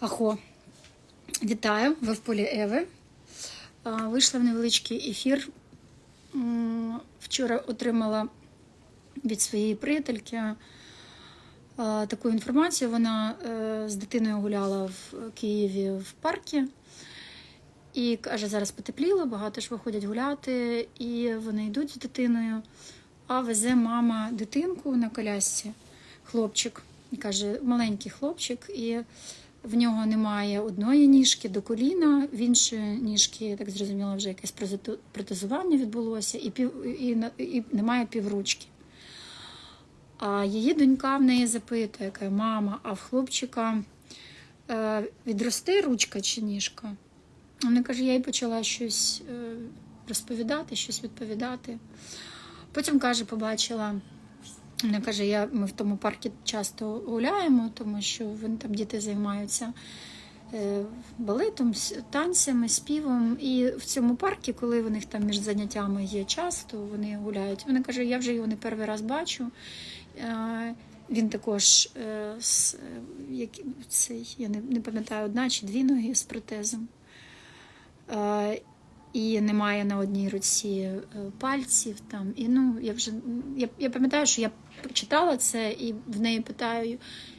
Ахо, вітаю! Ви в полі Еви. Вийшла в невеличкий ефір. Вчора отримала від своєї приятельки таку інформацію. Вона е, з дитиною гуляла в Києві в парку. І каже, зараз потепліло, багато ж виходять гуляти, і вони йдуть з дитиною, а везе мама дитинку на колясці, хлопчик. Каже, маленький хлопчик, і в нього немає одної ніжки до коліна, в іншої ніжки, так зрозуміла, вже якесь протезування відбулося, і, пів, і, і немає півручки. А її донька в неї запитує, каже, мама, а в хлопчика е, відросте ручка чи ніжка? Вона каже, я їй почала щось е, розповідати, щось відповідати. Потім каже, побачила. Вона каже, я, ми в тому парку часто гуляємо, тому що вони там діти займаються е, балетом, танцями, співом. І в цьому парку, коли в них там між заняттями є час, то вони гуляють. Вона каже, я вже його не перший раз бачу. Е, Він також е, цей, я не, не пам'ятаю, одна чи дві ноги з протезом. І немає на одній руці пальців. Там. І, ну, я, вже, я, я пам'ятаю, що я читала це і в неї питаю,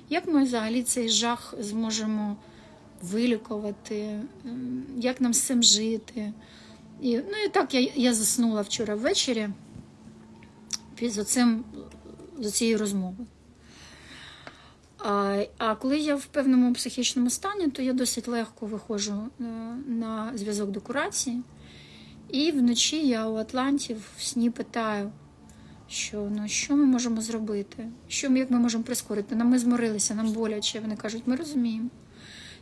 як ми взагалі цей жах зможемо вилікувати, ем, як нам з цим жити. І, ну і так я, я заснула вчора ввечері під за цим, за цією розмовою. А, а коли я в певному психічному стані, то я досить легко виходжу е, на зв'язок до курації. І вночі я у Атлантів в сні питаю, що ну що ми можемо зробити? Що як ми можемо прискорити? Нам ми зморилися, нам боляче. Вони кажуть, ми розуміємо.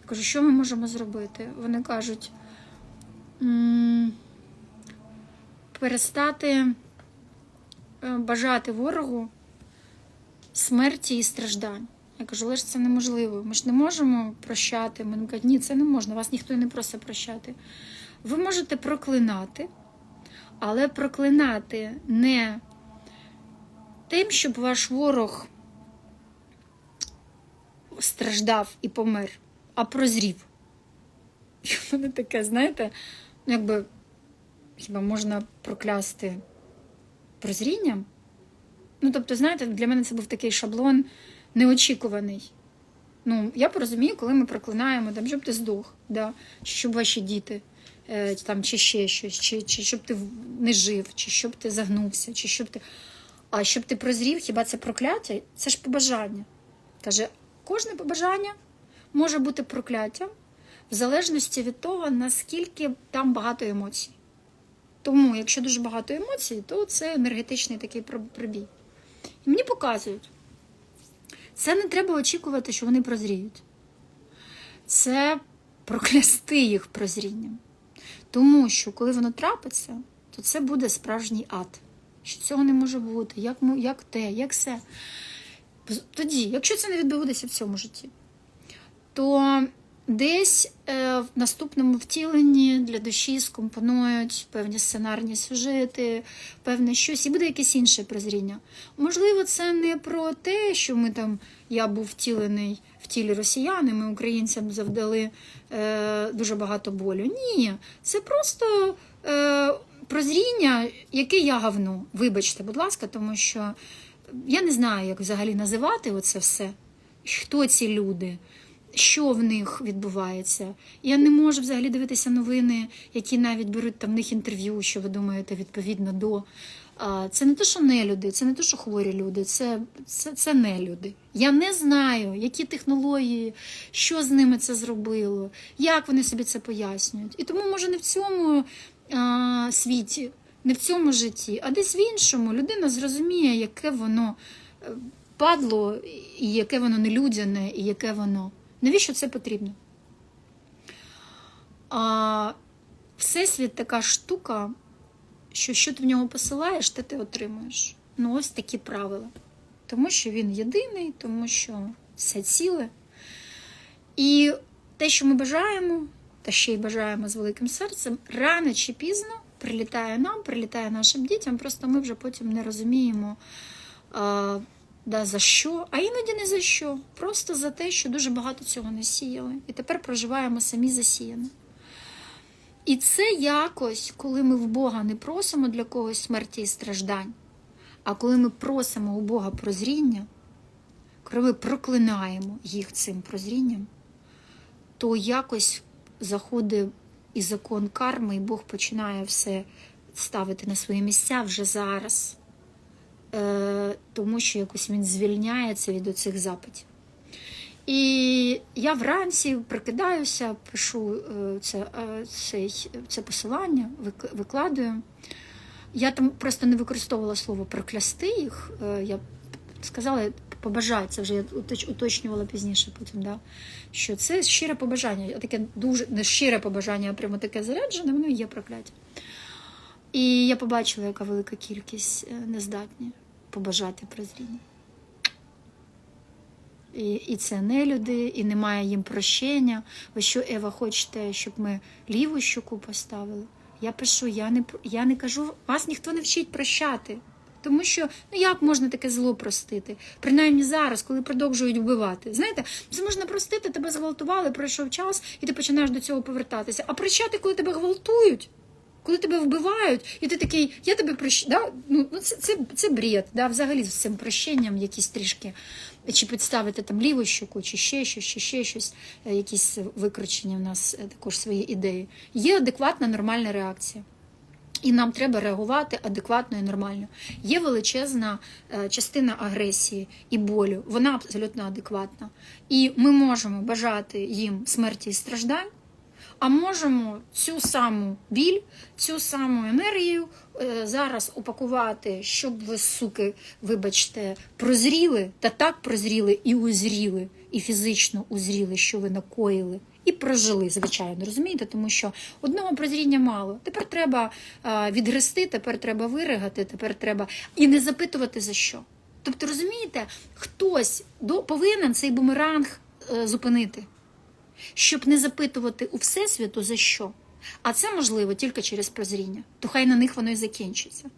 Я кажу, що ми можемо зробити? Вони кажуть, перестати е, бажати ворогу смерті і страждань. Я кажу, але ж це неможливо. Ми ж не можемо прощати. Вони кажуть, ні, це не можна, вас ніхто не просить прощати. Ви можете проклинати, але проклинати не тим, щоб ваш ворог страждав і помер, а прозрів. І воно таке, знаєте, ну якби хіба можна проклясти прозрінням? Ну, тобто, знаєте, для мене це був такий шаблон неочікуваний. Ну, я порозумію, коли ми проклинаємо, там, щоб ти здох, да? щоб ваші діти, е, там, чи ще щось, чи, чи щоб ти не жив, чи щоб ти загнувся, чи щоб ти. А щоб ти прозрів, хіба це прокляття? Це ж побажання. Каже, кожне побажання може бути прокляттям в залежності від того, наскільки там багато емоцій. Тому, якщо дуже багато емоцій, то це енергетичний такий пробій. І мені показують. Це не треба очікувати, що вони прозріють. Це проклясти їх прозрінням. Тому що, коли воно трапиться, то це буде справжній ад. Що цього не може бути, як, як те, як все. Тоді, якщо це не відбудеться в цьому житті, то десь е, в наступному втіленні для душі скомпонують певні сценарні сюжети, певне щось, і буде якесь інше прозріння. Можливо, це не про те, що ми там, я був втілений в тілі росіян, і ми українцям завдали е, дуже багато болю. Ні, це просто е, прозріння, яке я гавну. Вибачте, будь ласка, тому що я не знаю, як взагалі називати оце все. Хто ці люди? Що в них відбувається? Я не можу взагалі дивитися новини, які навіть беруть там в них інтерв'ю, що ви думаєте, відповідно до. Це не те, що не люди, це не те, що хворі люди, це, це, це не люди. Я не знаю, які технології, що з ними це зробило, як вони собі це пояснюють. І тому, може, не в цьому а, світі, не в цьому житті, а десь в іншому людина зрозуміє, яке воно е, падло, і яке воно нелюдяне, і яке воно. Навіщо це потрібно? А Всесвіт така штука, що що ти в нього посилаєш, те ти отримуєш. Ну, ось такі правила. Тому що він єдиний, тому що все ціле. І те, що ми бажаємо, та ще й бажаємо з великим серцем, рано чи пізно прилітає нам, прилітає нашим дітям. Просто ми вже потім не розуміємо, а, да, за що, а іноді не за що. Просто за те, що дуже багато цього не сіяли. І тепер проживаємо самі засіяне. І це якось, коли ми в Бога не просимо для когось смерті і страждань, а коли ми просимо у Бога прозріння, коли ми проклинаємо їх цим прозрінням, то якось заходить і закон карми, і Бог починає все ставити на свої місця вже зараз, е, тому що якось він звільняється від оцих запитів. І я вранці прикидаюся, пишу е, це, е, цей, це посилання, викладую. Я там просто не використовувала слово проклясти їх. е, Я сказала побажати, це вже я уточнювала пізніше потім, да, що це щире побажання. Таке дуже не щире побажання, а прямо таке заряджене, воно є прокляття. І я побачила, яка велика кількість е, нездатні побажати прозріння. І, і це не люди, і немає їм прощення. Ви що, Ева, хочете, щоб ми ліву щоку поставили? Я пишу, я не, я не кажу, вас ніхто не вчить прощати. Тому що ну як можна таке зло простити? Принаймні зараз, коли продовжують вбивати. Знаєте, це можна простити, тебе зґвалтували, пройшов час, і ти починаєш до цього повертатися. А прощати, коли тебе гвалтують, коли тебе вбивають, і ти такий, я тебе прощаю. Да? Ну, ну, це, це, це бред, да? взагалі з цим прощенням якісь трішки. Чи підставити там ліву щоку, чи ще щось, чи ще щось, е, якісь викручені в нас е, також свої ідеї. Є адекватна нормальна реакція. І нам треба реагувати адекватно і нормально. Є величезна е, частина агресії і болю, вона абсолютно адекватна. І ми можемо бажати їм смерті і страждань, а можемо цю саму біль, цю саму енергію е, зараз упакувати, щоб ви, суки, вибачте, прозріли та так прозріли і узріли, і фізично узріли, що ви накоїли. І прожили, звичайно, розумієте, тому що одного прозріння мало. Тепер треба відгрести, тепер треба виригати, тепер треба і не запитувати за що. Тобто, розумієте, хтось до, повинен цей бумеранг е, зупинити щоб не запитувати у Всесвіту за що. А це можливо тільки через прозріння. То хай на них воно і закінчиться.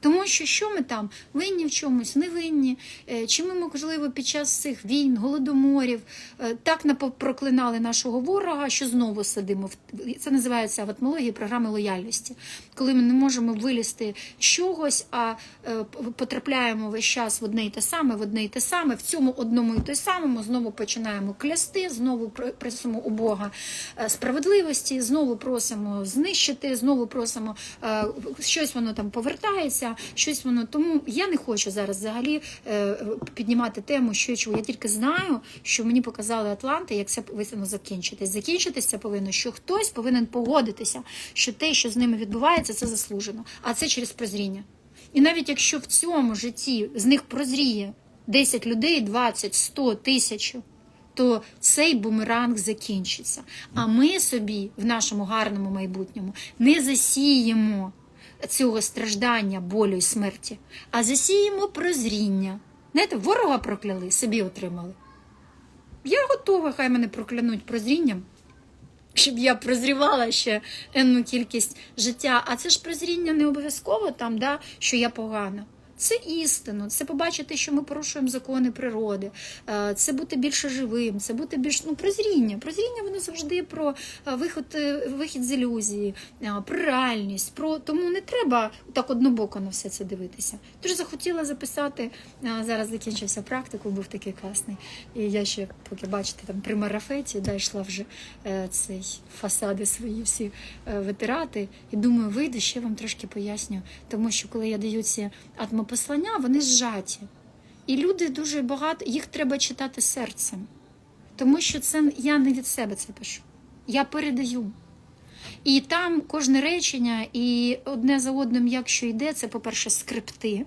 Тому що що ми там? Винні в чомусь, не винні, Е, чи ми, можливо, під час цих війн, голодоморів е, так проклинали нашого ворога, що знову сидимо в це називається в атмології програми лояльності, коли ми не можемо вилізти з чогось, а е, потрапляємо весь час в одне і те саме, в одне і те саме, в цьому одному і те самому знову починаємо клясти, знову пр- просимо у Бога справедливості, знову просимо знищити, знову просимо щось воно там повертається, щось воно. Тому я не хочу зараз взагалі е, піднімати тему, що чого. Я тільки знаю, що мені показали Атланти, як це повинно закінчитись. Закінчитись це повинно, що хтось повинен погодитися, що те, що з ними відбувається, це заслужено. А це через прозріння. І навіть якщо в цьому житті з них прозріє 10 людей, 20, 100, тисячу, то цей бумеранг закінчиться. А ми собі в нашому гарному майбутньому не засіємо цього страждання, болю і смерті, а засіємо прозріння. Знаєте, ворога прокляли, собі отримали. Я готова, хай мене проклянуть прозрінням, щоб я прозрівала ще енну кількість життя. А це ж прозріння не обов'язково там, да, що я погана. Це істину, це побачити, що ми порушуємо закони природи, е, це бути більше живим, це бути більш ну, прозріння. Прозріння воно завжди про е, виход, е, вихід з ілюзії, про реальність. Про тому не треба так однобоко на все це дивитися. Тож захотіла записати зараз. Закінчився практику, був такий класний. І я ще, поки бачите, там при марафеті да, йшла вже цей фасади свої всі витирати. І думаю, вийду ще вам трошки поясню. Тому що коли я даю ці атмопослання, вони зжаті. І люди дуже багато, їх треба читати серцем. Тому що це я не від себе це пишу. Я передаю. І там кожне речення, і одне за одним, як що йде, це, по-перше, скрипти,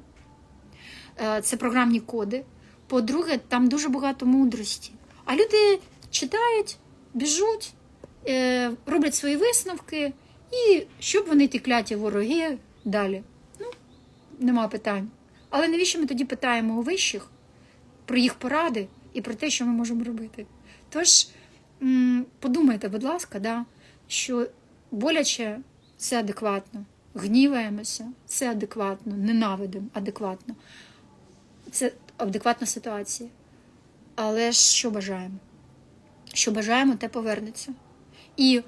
е, це програмні коди. По-друге, там дуже багато мудрості. А люди читають, біжуть, е, роблять свої висновки, і щоб вони ті кляті вороги далі. Нема питань. Але навіщо ми тоді питаємо у вищих про їх поради і про те, що ми можемо робити? Тож подумайте, будь ласка, да, що боляче це адекватно, гніваємося, це адекватно, ненавидимо адекватно. Це адекватна ситуація. Але ж що бажаємо? Що бажаємо, те повернеться. І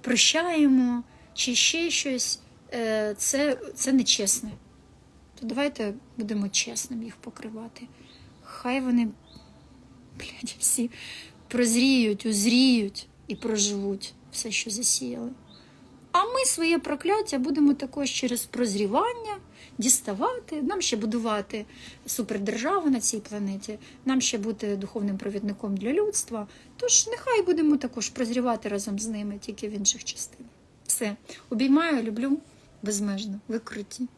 прощаємо чи ще щось, е, це, це нечесне. То давайте будемо чесним їх покривати. Хай вони, блядь, всі прозріють, узріють і проживуть все, що засіяли. А ми своє прокляття будемо також через прозрівання діставати. Нам ще будувати супердержаву на цій планеті, нам ще бути духовним провідником для людства. Тож нехай будемо також прозрівати разом з ними, тільки в інших частинах. Все, обіймаю, люблю безмежно. Ви круті.